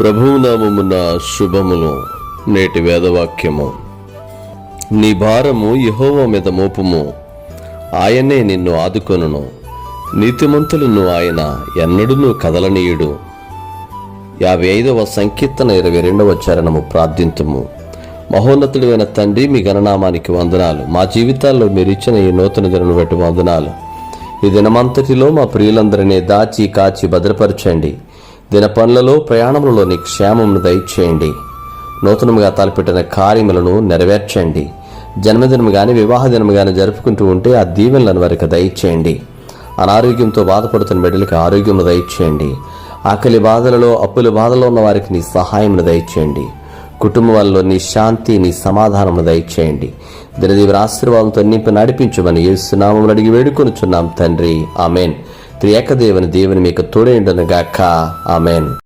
ప్రభువు నామమున శుభములు నేటి వేదవాక్యము. నీ భారము యహోవ మీద మోపుము ఆయనే నిన్ను ఆదుకొనును. నీతిమంతులను ఆయన ఎన్నడూ కదలనీయుడు. యాభై ఐదవ సంకీర్తన ఇరవై రెండవ చరణము ప్రార్థింతుము. మహోన్నతుడైన తండ్రి మీ గణనామానికి వందనాలు. మా జీవితాల్లో మీరు ఇచ్చిన ఈ నూతన దినను బట్టి వందనాలు. ఈ దినమంతటిలో మా ప్రియులందరినీ దాచి కాచి భద్రపరచండి. దిన పనులలో ప్రయాణములలోని క్షేమమును దయచేయండి. నూతనముగా తలపెట్టిన కార్యములను నెరవేర్చండి. జన్మదినము కానీ వివాహ దినము కానీ జరుపుకుంటూ ఉంటే ఆ దీవెనలను వారికి దయచేయండి. అనారోగ్యంతో బాధపడుతున్న బిడ్డలకు ఆరోగ్యము దయచేయండి. ఆకలి బాధలలో అప్పుల బాధలో ఉన్న వారికి నీ సహాయమును దయచేయండి. కుటుంబాల్లో నీ శాంతి నీ సమాధానమును దయచేయండి. దినదీవుల ఆశీర్వాదంతో నింపి నడిపించమని ఏసునామములు అడిగి వేడుకొనుచున్నాం తండ్రి. ఆమెన్. త్రియేకదేవుని దేవుని మీకు తోడేండును గాక ఆమెన్.